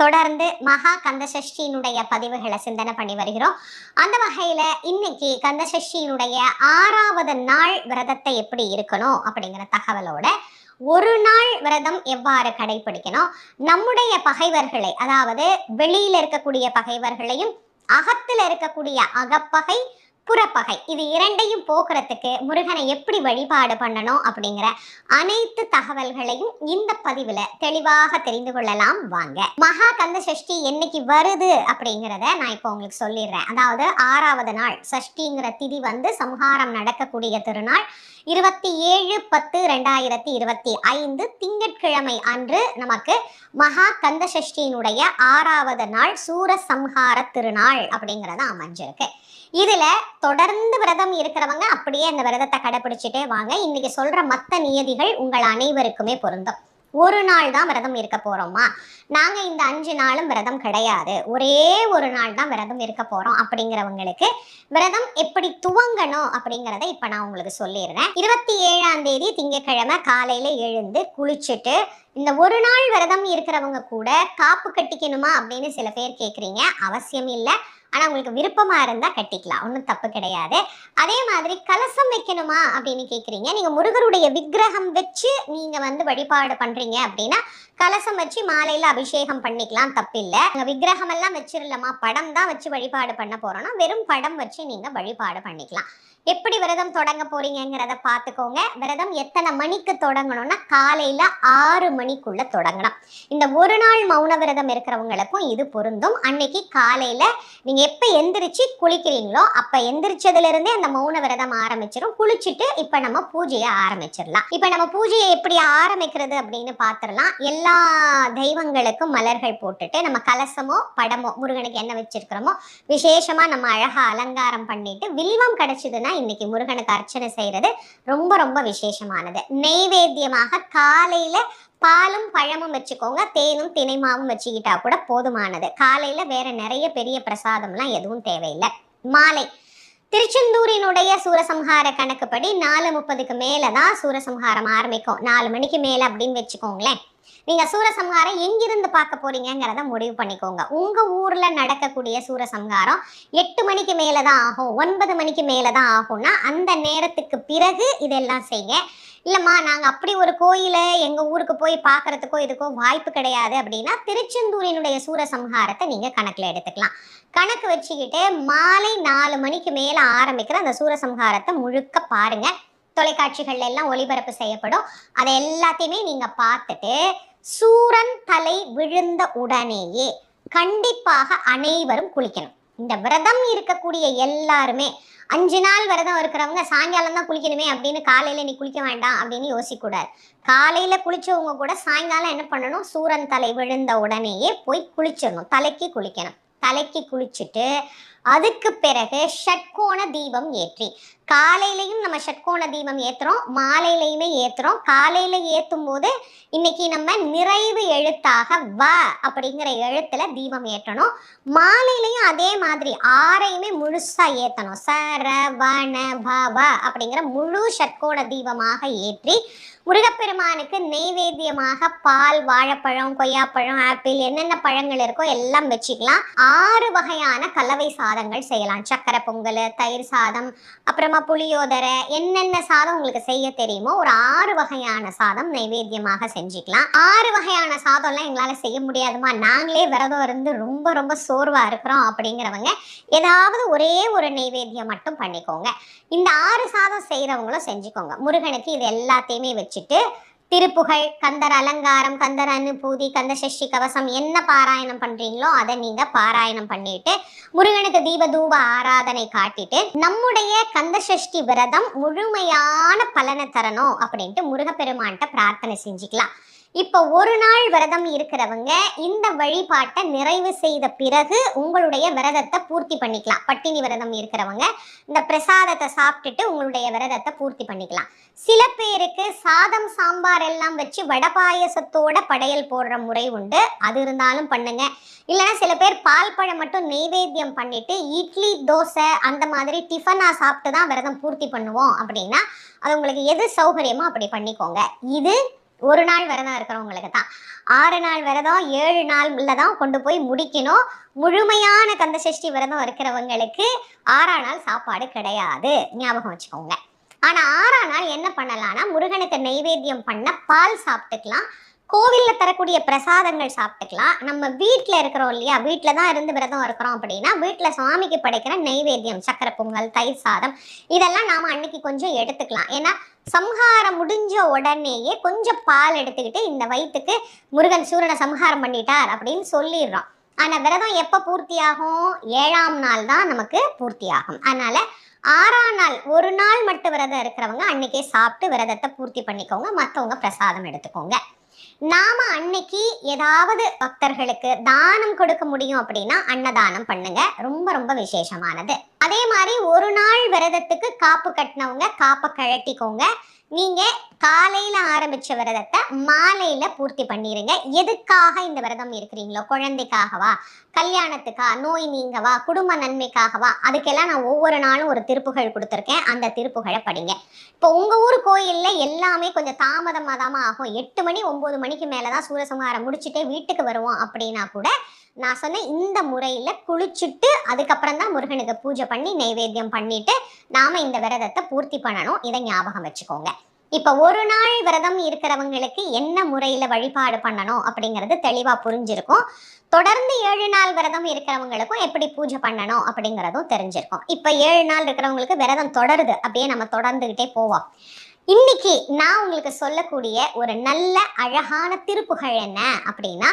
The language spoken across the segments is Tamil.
தொடர்ந்து மகா கந்தசஷ்டியினுடைய பதிவுகளை சிந்தனை பண்ணி வருகிறோம். அந்த வகையில இன்னைக்கு கந்தசஷ்டியினுடைய ஆறாவது நாள் விரதத்தை எப்படி இருக்கணும் அப்படிங்கிற தகவலோட ஒரு நாள் விரதம் எவ்வாறு கடைபிடிக்கணும்? நம்முடைய பகைவர்களை அதாவது வெளியில இருக்கக்கூடிய பகைவர்களையும் அகத்தில் இருக்கக்கூடிய அகப்பகை புறப்பகை. இது இரண்டையும் போக்குறதுக்கு முருகனை எப்படி வழிபாடு பண்ணணும் அப்படிங்கிற அனைத்து தகவல்களையும் இந்த பதிவுல தெளிவாக தெரிந்து கொள்ளலாம். வாங்க. மகா கந்த சஷ்டி என்னைக்கு வருது அப்படிங்கிறத நான் இப்போ உங்களுக்கு சொல்லிடுறேன். அதாவது ஆறாவது நாள் சஷ்டிங்கிற திதி வந்து சம்ஹாரம் நடக்கக்கூடிய திருநாள் இருபத்தி ஏழு பத்து ரெண்டாயிரத்தி இருபத்தி ஐந்து திங்கட்கிழமை அன்று நமக்கு மகா கந்த சஷ்டியினுடைய ஆறாவது நாள் சூர சம்ஹார திருநாள் அப்படிங்கிறத அமைஞ்சிருக்கு. இதுல தொடர்ந்து விரதம் இருக்கிறவங்க அப்படியே அந்த விரதத்தை கடைபிடிச்சிட்டே வாங்க. இன்னைக்கு சொல்ற மற்ற நியதிகள் உங்கள் அனைவருக்குமே பொருந்தும். ஒரு நாள் தான் விரதம் இருக்க போகிறோமா நாங்கள் இந்த அஞ்சு நாளும் விரதம் கிடையாது. ஒரே ஒரு நாள் தான் விரதம் இருக்க போகிறோம் அப்படிங்கிறவங்களுக்கு விரதம் எப்படி துவங்கணும் அப்படிங்கிறத இப்போ நான் உங்களுக்கு சொல்லிடுறேன். இருபத்தி ஏழாம் தேதி திங்கக்கிழமை காலையில் எழுந்து குளிச்சுட்டு இந்த ஒரு நாள் விரதம் இருக்கிறவங்க கூட காப்பு கட்டிக்கணுமா அப்படின்னு சில பேர் கேட்குறீங்க அவசியம் இல்லை. ஆனா உங்களுக்கு விருப்பமா இருந்தா கட்டிக்கலாம். ஒன்றும் தப்பு கிடையாது. அதே மாதிரி கலசம் வைக்கணுமா அப்படின்னு கேட்குறீங்க நீங்க முருகருடைய விக்கிரகம் வச்சு நீங்க வந்து வழிபாடு பண்றீங்க அப்படின்னா கலசம் வச்சு மாலையில அபிஷேகம் பண்ணிக்கலாம். தப்பில்லை. நீங்க விக்கிரகம் எல்லாம் வச்சிரலமா? படம் தான் வச்சு வழிபாடு பண்ண போறோம்னா வெறும் படம் வச்சு நீங்க வழிபாடு பண்ணிக்கலாம். எப்படி விரதம் தொடங்க போறீங்கிறத பார்த்துக்கோங்க. விரதம் எத்தனை மணிக்கு தொடங்கணும்னா காலையில ஆறு மணி மணிக்குள்ள தொடங்கணும் இந்த ஒரு நாள் மௌன விரதம் இருக்கிறவங்களுக்கும் இது பொருந்தும். அன்னைக்கு காலையில நீங்க எப்ப எந்திரிச்சு குளிக்கிறீங்களோ அப்ப எந்திரிச்சதுல இருந்தே அந்த மௌன விரதம் ஆரம்பிச்சிடும் குளிச்சுட்டு இப்ப நம்ம பூஜையை ஆரம்பிச்சிடலாம் இப்ப நம்ம பூஜையை எப்படி ஆரம்பிக்கிறது அப்படின்னு பாத்திரலாம். எல்லா தெய்வங்களுக்கும் மலர்கள் போட்டுட்டு நம்ம கலசமோ படமோ முருகனுக்கு என்ன வச்சிருக்கிறோமோ விசேஷமா நம்ம அழகா அலங்காரம் பண்ணிட்டு வில்வம் கிடைச்சதுன்னா இன்னைக்கு முருகனுக்கு அர்ச்சனை செய்யறது ரொம்ப ரொம்ப விசேஷமானது. நெய்வேத்தியமாக காலையில பாலும் பழமும் வச்சுக்கோங்க. தேனும் தினைமாவும் வச்சுக்கிட்டா கூட போதுமானது. காலையில வேற நிறைய பெரிய பிரசாதம்லாம் எதுவும் தேவையில்லை. மாலை. திருச்செந்தூரினுடைய சூரசம்ஹார கணக்குப்படி நாலு முப்பதுக்கு மேலே தான் சூரசம்ஹாரம் ஆரம்பிக்கும். நாலு மணிக்கு மேலே அப்படின்னு வச்சுக்கோங்களேன். நீங்க சூரசம்ஹாரம் எங்கிருந்து பார்க்க போறீங்கிறத முடிவு பண்ணிக்கோங்க. உங்க ஊர்ல நடக்கக்கூடிய சூரசம்ஹாரம் எட்டு மணிக்கு மேலே தான் ஆகும் ஒன்பது மணிக்கு மேலே தான் ஆகும்னா அந்த நேரத்துக்கு பிறகு இதெல்லாம் செய்ய இல்லைம்மா நாங்கள் அப்படி ஒரு கோயிலை எங்கள் ஊருக்கு போய் பார்க்குறதுக்கோ இதுக்கோ வாய்ப்பு கிடையாது அப்படின்னா திருச்செந்தூரினுடைய சூரசம்ஹாரத்தை நீங்கள் கணக்கில் எடுத்துக்கலாம். கணக்கு வச்சுக்கிட்டு மாலை நாலு மணிக்கு மேலே ஆரம்பிக்கிற அந்த சூரசம்ஹாரத்தை முழுக்க பாருங்க. தொலைக்காட்சிகள் எல்லாம் ஒளிபரப்பு செய்யப்படும். அதை எல்லாத்தையுமே நீங்கள் பார்த்துட்டு சூரன் தலை விழுந்த உடனேயே கண்டிப்பாக அனைவரும் குளிக்கணும். இந்த விரதம் இருக்கக்கூடிய எல்லாருமே அஞ்சு நாள் விரதம் இருக்கிறவங்க சாயங்காலம் தான் குளிக்கணுமே அப்படின்னு காலையில நீ குளிக்க வேண்டாம் அப்படின்னு யோசிக்கக்கூடாது. காலையில குளிச்சவங்க கூட சாயங்காலம் என்ன பண்ணணும்? சூரன் தலை விழுந்த உடனேயே போய் குளிச்சிடணும். தலைக்கு குளிக்கணும். தலைக்கு குளிச்சுட்டு அதுக்கு பிறகு ஷட்கோண தீபம் ஏற்றி. காலையிலையும் நம்ம ஷட்கோண தீபம் ஏற்றுறோம் மாலையிலையுமே ஏற்றுறோம் காலையில் ஏற்றும் போது இன்னைக்கு நம்ம நிறைவு எழுத்தாக வ அப்படிங்கிற எழுத்துல தீபம் ஏற்றணும். மாலையிலையும் அதே மாதிரி ஆறையுமே முழுசா ஏற்றணும் ச ர வ ந ப வ அப்படிங்கிற முழு ஷட்கோண தீபமாக ஏற்றி முருகப்பெருமானுக்கு நெய்வேத்தியமாக பால் வாழைப்பழம் கொய்யாப்பழம் ஆப்பிள் என்னென்ன பழங்கள் இருக்கோ எல்லாம் வச்சுக்கலாம். ஆறு வகையான கலவை சாதங்கள் செய்யலாம். சக்கரை பொங்கல் தயிர் சாதம் அப்புறமா புளியோதரை என்னென்ன சாதம் உங்களுக்கு செய்ய தெரியுமோ ஒரு ஆறு வகையான சாதம் நைவேத்தியமாக செஞ்சுக்கலாம். ஆறு வகையான சாதம்லாம் எங்களால் செய்ய முடியாதுமா நாங்களே விரதம் இருந்து ரொம்ப ரொம்ப சோர்வாக இருக்கிறோம் அப்படிங்கிறவங்க ஏதாவது ஒரே ஒரு நைவேத்தியம் மட்டும் பண்ணிக்கோங்க. இந்த ஆறு சாதம் செய்கிறவங்களும் செஞ்சுக்கோங்க. முருகனுக்கு இது எல்லாத்தையுமே வச்சுட்டு திருப்புகழ் கந்தர் அலங்காரம் கந்தர் அனுபூதி கந்த சஷ்டி கவசம் என்ன பாராயணம் பண்றீங்களோ அதை நீங்க பாராயணம் பண்ணிட்டு முருகனுக்கு தீபதூப ஆராதனை காட்டிட்டு நம்முடைய கந்த சஷ்டி விரதம் முழுமையான பலனை தரணும் அப்படின்ட்டு முருகப்பெருமான்கிட்ட பிரார்த்தனை செஞ்சுக்கலாம். இப்போ ஒரு நாள் விரதம் இருக்கிறவங்க இந்த வழிபாட்டை நிறைவு செய்த பிறகு உங்களுடைய விரதத்தை பூர்த்தி பண்ணிக்கலாம். பட்டினி விரதம் இருக்கிறவங்க இந்த பிரசாதத்தை சாப்பிட்டுட்டு உங்களுடைய விரதத்தை பூர்த்தி பண்ணிக்கலாம். சில பேருக்கு சாதம் சாம்பார் எல்லாம் வச்சு வடை பாயசத்தோட படையல் போடுற முறை உண்டு. அது இருந்தாலும் பண்ணுங்க. இல்லைன்னா சில பேர் பால் பழம் மட்டும் நெய்வேத்தியம் பண்ணிட்டு இட்லி தோசை அந்த மாதிரி டிஃபனா சாப்பிட்டு தான் விரதம் பூர்த்தி பண்ணுவோம் அப்படின்னா அது உங்களுக்கு எது சௌகரியமோ அப்படி பண்ணிக்கோங்க. இது ஒரு நாள் விரதம் இருக்கிறவங்களுக்கு தான் ஆறு நாள் விரதம் ஏழு நாள்ல தான் கொண்டு போய் முடிக்கணும். முழுமையான கந்த சஷ்டி விரதம் இருக்கிறவங்களுக்கு ஆறாம் நாள் சாப்பாடு கிடையாது. ஞாபகம் வச்சுக்கோங்க. ஆனால் ஆறாம் நாள் என்ன பண்ணலாம்னா முருகனுக்கு நெய்வேத்தியம் பண்ண பால் சாப்பிட்டுக்கலாம். கோவில்ல தரக்கூடிய பிரசாதங்கள் சாப்பிட்டுக்கலாம். நம்ம வீட்டில் இருக்கிறோம் இல்லையா? வீட்டில் தான் இருந்து விரதம் இருக்கிறோம் அப்படின்னா வீட்டில் சுவாமிக்கு படைக்கிற நைவேத்தியம் சக்கரை பொங்கல் தயிர் சாதம் இதெல்லாம் நாம அன்னைக்கு கொஞ்சம் எடுத்துக்கலாம். ஏன்னா சம்ஹாரம் முடிஞ்ச உடனேயே கொஞ்சம் பால் எடுத்துக்கிட்டு இந்த வயிற்றுக்கு முருகன் சூரனை சம்ஹாரம் பண்ணிட்டார் அப்படின்னு சொல்லிடுறோம். ஆனா விரதம் எப்ப பூர்த்தியாகும் ஏழாம் நாள் தான் நமக்கு பூர்த்தியாகும் அதனால ஆறாம் நாள் ஒரு நாள் மட்டும் விரதம் இருக்கிறவங்க அன்னைக்கே சாப்பிட்டு விரதத்தை பூர்த்தி பண்ணிக்கோங்க. மற்றவங்க பிரசாதம் எடுத்துக்கோங்க. நாம அன்னைக்கு ஏதாவது பக்தர்களுக்கு தானம் கொடுக்க முடியும் அப்படின்னா அன்னதானம் பண்ணுங்க. ரொம்ப ரொம்ப விசேஷமானது. அதே மாதிரி ஒரு நாள் விரதத்துக்கு காப்பு கட்டினவங்க காப்பை கழட்டிக்கோங்க. நீங்க காலையில ஆரம்பிச்ச விரதத்தை மாலையில பூர்த்தி பண்ணிருங்க. எதுக்காக இந்த விரதம் இருக்கிறீங்களோ குழந்தைக்காகவா கல்யாணத்துக்கா நோய் நீங்கவா குடும்ப நன்மைக்காகவா அதுக்கெல்லாம் நான் ஒவ்வொரு நாளும் ஒரு திருப்புகழ் கொடுத்துருக்கேன். அந்த திருப்புகழை படிங்க. இப்போ உங்க ஊர் கோயில்ல எல்லாமே கொஞ்சம் தாமதமாக தான் ஆகும். எட்டு மணி ஒன்பது மணிக்கு மேலதான் சூரசம்ஹாரம் முடிச்சுட்டே வீட்டுக்கு வருவோம் அப்படின்னா கூட நான் சொன்ன இந்த முறையில் குளிச்சுட்டு அதுக்கப்புறம் தான் முருகனுக்கு பூஜை பண்ணி நைவேத்தியம் பண்ணிட்டு நாம இந்த விரதத்தை பூர்த்தி பண்ணணும். இதை ஞாபகம் வச்சுக்கோங்க. இப்போ ஒரு நாள் விரதம் இருக்கிறவங்களுக்கு என்ன முறையில் வழிபாடு பண்ணணும் அப்படிங்கிறது தெளிவாக புரிஞ்சிருக்கும். தொடர்ந்து ஏழு நாள் விரதம் இருக்கிறவங்களுக்கும் எப்படி பூஜை பண்ணணும் அப்படிங்கிறதும் தெரிஞ்சிருக்கும். இப்போ ஏழு நாள் இருக்கிறவங்களுக்கு விரதம் தொடருது அப்படியே நம்ம தொடர்ந்துக்கிட்டே போவோம். இன்னைக்கு நான் உங்களுக்கு சொல்லக்கூடிய ஒரு நல்ல அழகான திருப்புகள் என்ன அப்படின்னா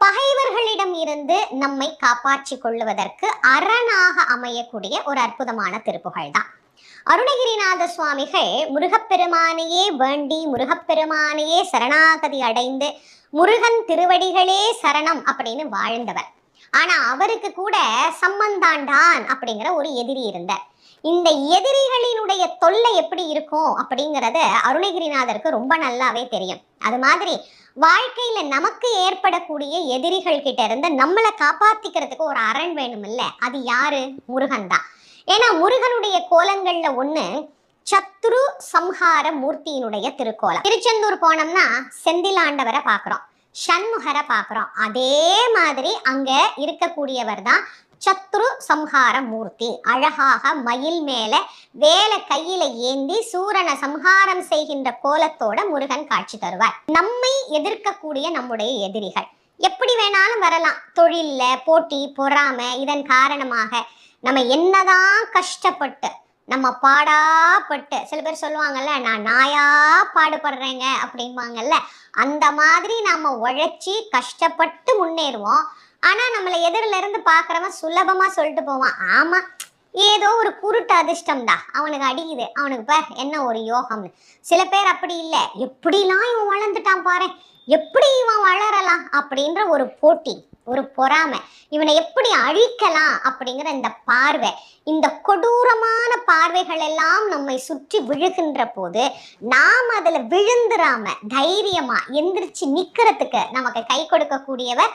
பகைவர்களிடம் இருந்து நம்மை காப்பாற்றி கொள்ளுவதற்கு அரணாக அமையக்கூடிய ஒரு அற்புதமான திருப்புகள் தான் அருணகிரிநாத சுவாமிகள் முருகப்பெருமானையே வேண்டி முருகப்பெருமானையே சரணாகதி அடைந்து முருகன் திருவடிகளே சரணம் அப்படின்னு வாழ்ந்தவர். ஆனா அவருக்கு கூட சம்மந்தாண்டான் அப்படிங்கிற ஒரு எதிரி இருந்தார். இந்த எதிரிகளினுடைய தொல்லை எப்படி இருக்கும் அப்படிங்கறது அருணகிரிநாதருக்கு ரொம்ப நல்லாவே தெரியும். அது மாதிரி வாழ்க்கையில நமக்கு ஏற்படக்கூடிய எதிரிகள் கிட்ட இருந்து நம்மளை காப்பாத்திக்கிறதுக்கு ஒரு அரண் வேணும் இல்ல அது யாரு? முருகன் தான். ஏன்னா முருகனுடைய கோலங்கள்ல ஒண்ணு சத்ரு சம்ஹார மூர்த்தியினுடைய திருக்கோலம். திருச்செந்தூர் போனோம்னா செந்திலாண்டவரை பார்க்குறோம் சண்முகரை பார்க்குறோம் அதே மாதிரி அங்கே இருக்கக்கூடியவர் தான் சத்ரு சம்ஹார மூர்த்தி. அழகாக மயில் மேலே வேலை கையில ஏந்தி சூரனை சம்ஹாரம் செய்கின்ற கோலத்தோட முருகன் காட்சி தருவார். நம்மை எதிர்க்கக்கூடிய நம்முடைய எதிரிகள். எப்படி வேணாலும் வரலாம். தொழில்ல போட்டி பொறாமை இதன் காரணமாக நம்ம என்னதான் கஷ்டப்பட்டு நம்ம பாடாப்பட்டு சில பேர் சொல்லுவாங்கல்ல நான் நாயா பாடுபடுறேங்க அப்படிம்பாங்கல்ல அந்த மாதிரி நாம் உழைச்சி கஷ்டப்பட்டு முன்னேறுவோம். ஆனா நம்மளை எதிரில இருந்து பாக்குறவன் சுலபமா சொல்லிட்டு போவான். ஆமா ஏதோ ஒரு குருட்டு அதிர்ஷ்டம்டா. அவனுக்கு அடிக்குது. அவனுக்கு பார் என்ன ஒரு யோகம்னு. சில பேர் அப்படி இல்லை. எப்படிலாம் இவன் வளர்ந்துட்டான் பாரு எப்படி இவன் வளரலாம் அப்படின்ற ஒரு போட்டி ஒரு பொறாமை. இவனை எப்படி அழிக்கலாம் அப்படிங்கிற இந்த பார்வை. இந்த கொடூரமான பார்வைகள் எல்லாம் நம்மை சுற்றி விழுகின்ற போது நாம் அதுல விழுந்துராம தைரியமா எந்திரிச்சு நிக்கிறதுக்கு நமக்கு கை கொடுக்கக்கூடியவர்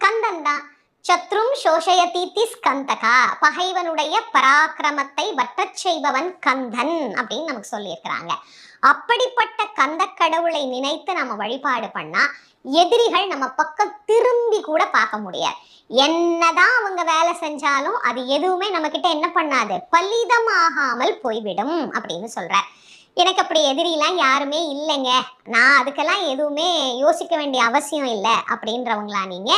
கந்தன் தான். சத்ரும் சோஷயதீத்தி ஸ்கந்தகா. பகைவனுடைய பராக்கிரமத்தை வற்றச் செய்பவன் கந்தன் அப்படின்னு நமக்கு சொல்லியிருக்கிறாங்க. அப்படிப்பட்ட கந்த கடவுளை நினைத்து நம்ம வழிபாடு பண்ணா எதிரிகள் நம்ம பக்கம் திரும்பி கூட பார்க்க முடியாது. என்னதான் அவங்க வேலை செஞ்சாலும் அது எதுவுமே நம்ம கிட்ட என்ன பண்ணாது? பலிதமாகாமல் போய்விடும் அப்படின்னு சொல்ற எனக்கு அப்படி எதிரிலாம் யாருமே இல்லைங்க. நான் அதுக்கெல்லாம் எதுவுமே யோசிக்க வேண்டிய அவசியம் இல்லை அப்படின்றவங்களா நீங்க?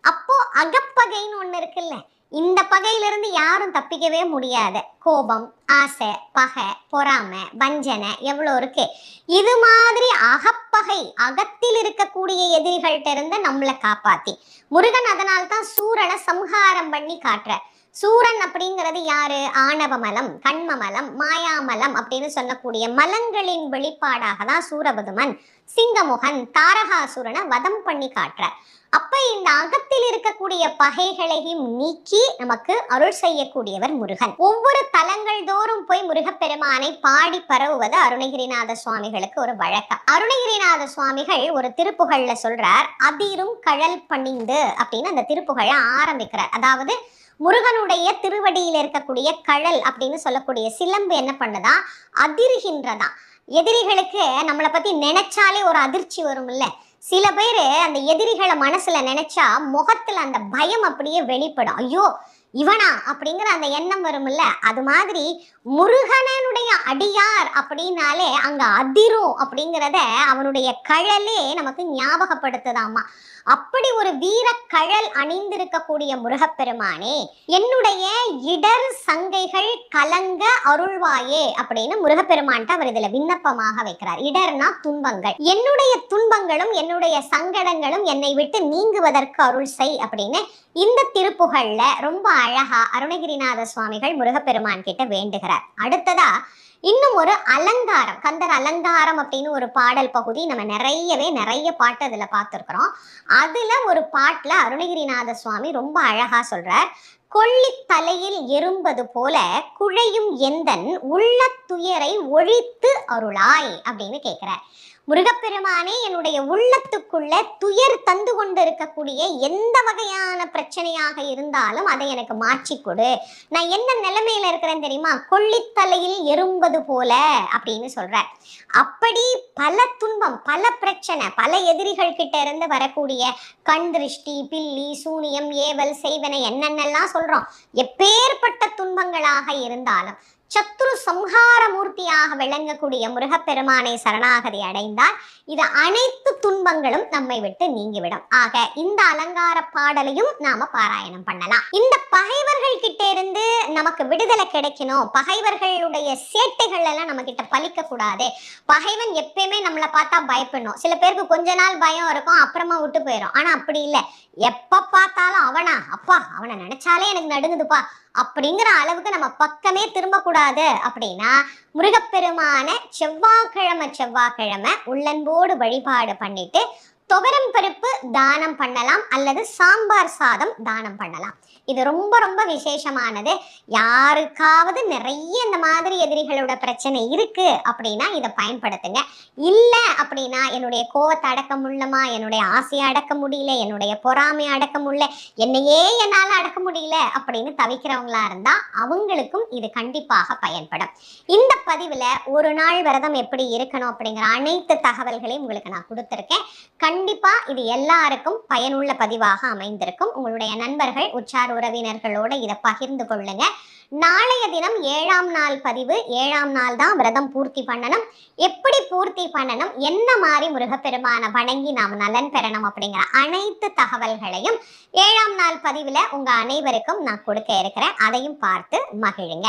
அப்போ அகப்பகைன்னு ஒன்று இருக்குல்ல. இந்த பகையிலிருந்து யாரும் தப்பிக்கவே முடியாது. கோபம் ஆசை பகை பொறாமை வஞ்சனை எவ்வளோ இருக்கு. இது மாதிரி அகப்பகை அகத்தில் இருக்கக்கூடிய எதிரிகள்கிட்ட இருந்து நம்மளை காப்பாத்தி. முருகன் அதனால தான் சூரனை சம்ஹாரம் பண்ணி காட்டுற சூரன் அப்படிங்கிறது யாரு? ஆணவ மலம் கண்ம மலம் மாயாமலம் அப்படின்னு சொல்லக்கூடிய மலங்களின் வெளிப்பாடாக தான் சூரபதுமன் சிங்கமுகன் தாரகாசுரனை வதம் பண்ணி காட்டுற அப்ப இந்த அகத்தில் இருக்கக்கூடிய பகைகளையும் நீக்கி நமக்கு அருள் செய்யக்கூடியவர் முருகன். ஒவ்வொரு தலங்கள் தோறும் போய் முருகப்பெருமானை பாடி பரவுவது அருணகிரிநாத சுவாமிகளுக்கு ஒரு வழக்கம். அருணகிரிநாத சுவாமிகள் ஒரு திருப்புகழ்ல சொல்றார் அதிரும் கழல் பணிந்து அப்படின்னு அந்த திருப்புகழை ஆரம்பிக்கிறார். அதாவது முருகனுடைய திருவடியில் இருக்கக்கூடிய கழல் அப்படின்னு சொல்லக்கூடிய சிலம்பு என்ன பண்ணுதா? அதிர்கின்றதா? எதிரிகளுக்கு நம்மளை பத்தி நினைச்சாலே ஒரு அதிர்ச்சி வரும்ல. சில பேர் அந்த எதிரிகளை மனசுல நினைச்சா முகத்துல அந்த பயம் அப்படியே வெளிப்படும். ஐயோ இவனா அப்படிங்கிற அந்த எண்ணம் வரும்ல. அது மாதிரி முருகனனுடைய அடியார் அப்படின்னாலே அங்க அதிரும் அப்படிங்கிறத அவனுடைய கழலே நமக்கு ஞாபகப்படுத்துதாமா. அப்படி ஒரு வீர கழல் அணிந்திருக்கக்கூடிய முருகப்பெருமானே என்னுடைய இடர் சங்கைகள் கலங்க அருள்வாயே அப்படின்னு முருகப்பெருமான்ட்ட அவர் இதுல விண்ணப்பமாக வைக்கிறார். இடர்னா துன்பங்கள். என்னுடைய துன்பங்களும் என்னுடைய சங்கடங்களும் என்னை விட்டு நீங்குவதற்கு அருள் செய் அப்படின்னு இந்த திருப்புகழ்ல ரொம்ப அழகா அருணகிரிநாத சுவாமிகள் முருகப்பெருமான் கிட்ட வேண்டுகிறார். அடுத்ததா இன்னும் ஒரு அலங்காரம் கந்தர் அலங்காரம் அப்படின்னு ஒரு பாடல் பகுதி நம்ம நிறையவே நிறைய பாட்டு அதுல பார்த்துருக்குறோம். அதுல ஒரு பாட்டுல அருணகிரிநாத சுவாமி ரொம்ப அழகா சொல்றார் கொள்ளித் தலையில் எறும்பது போல குழையும் எந்தன் உள்ள துயரை ஒழித்து அருளாய் அப்படின்னு கேட்கிறார் முருகப்பெருமானே என்னுடைய உள்ளத்துக்குள்ள துயர் தந்து கொண்டு இருக்கக்கூடிய எந்த வகையான பிரச்சனையாக இருந்தாலும் அதை எனக்கு மாற்றி கொடு. நான் என்ன நிலைமையில இருக்கிறேன் தெரியுமா? கொள்ளித்தலையில் எறும்பது போல அப்படின்னு சொல்ற அப்படி பல துன்பம் பல பிரச்சனை பல எதிரிகள் கிட்ட இருந்து வரக்கூடிய கண் திருஷ்டி பில்லி சூனியம் ஏவல் செய்வன என்னென்னலாம் சொல்றோம். எப்பேற்பட்ட துன்பங்களாக இருந்தாலும் சத்துரு சம்ஹார மூர்த்தியாக விளங்கக்கூடிய முருகப்பெருமானை சரணாகதி அடைந்தால் இது அனைத்து துன்பங்களும் நம்மை விட்டு நீங்கிவிடும். ஆக இந்த அலங்கார பாடலையும் நாம பாராயணம் பண்ணலாம். இந்த பகைவர்கள் கிட்ட இருந்து நமக்கு விடுதலை கிடைக்கணும். பகைவர்களுடைய சேட்டைகள் எல்லாம் நம்ம கிட்ட பலிக்க கூடாது. பகைவன் எப்பயுமே நம்மளை பார்த்தா பயப்படணும். சில பேருக்கு கொஞ்ச நாள் பயம் இருக்கும் அப்புறமா விட்டு போயிடும் ஆனா அப்படி இல்லை. எப்ப பார்த்தாலும் அவனா. அப்பா அவனை நினைச்சாலே எனக்கு நடுங்குதுப்பா. அப்படிங்கிற அளவுக்கு நம்ம பக்கமே திரும்பக்கூடாது. அப்படின்னா முருகப்பெருமான செவ்வாய்க்கிழமை செவ்வாய்க்கிழமை உள்ளன்போடு வழிபாடு பண்ணிட்டு துவரம் பருப்பு தானம் பண்ணலாம். அல்லது சாம்பார் சாதம் தானம் பண்ணலாம். இது ரொம்ப ரொம்ப விசேஷமானது. யாருக்காவது நிறைய இந்த மாதிரி எதிரிகளோட பிரச்சனை இருக்கு அப்படின்னா இதை பயன்படுத்துங்க. இல்லை அப்படின்னா என்னுடைய கோவத்தை அடக்க முடியலமா என்னுடைய ஆசையை அடக்க முடியல என்னுடைய பொறாமையை அடக்க முடியல என்னையே என்னால் அடக்க முடியல அப்படின்னு தவிக்கிறவங்களா இருந்தா அவங்களுக்கும் இது கண்டிப்பாக பயன்படும். இந்த பதிவில் ஒரு நாள் விரதம் எப்படி இருக்கணும் அப்படிங்கிற அனைத்து தகவல்களையும் உங்களுக்கு நான் கொடுத்துருக்கேன். கண்டிப்பா இது எல்லாருக்கும் பயனுள்ள பதிவாக அமைந்திருக்கும். உங்களுடைய நண்பர்கள் உற்றார் உறவினர்களோட இதை பகிர்ந்து கொள்ளுங்க. நாளைய தினம் ஏழாம் நாள் பதிவு. ஏழாம் நாள் தான் விரதம் பூர்த்தி பண்ணணும். எப்படி பூர்த்தி பண்ணணும்? என்ன மாதிரி முருகப்பெருமானை வணங்கி நாம் நலன் பெறணும் அப்படிங்கிற அனைத்து தகவல்களையும் ஏழாம் நாள் பதிவில் உங்க அனைவருக்கும் நான் கொடுக்க இருக்கிறேன். அதையும் பார்த்து மகிழுங்க.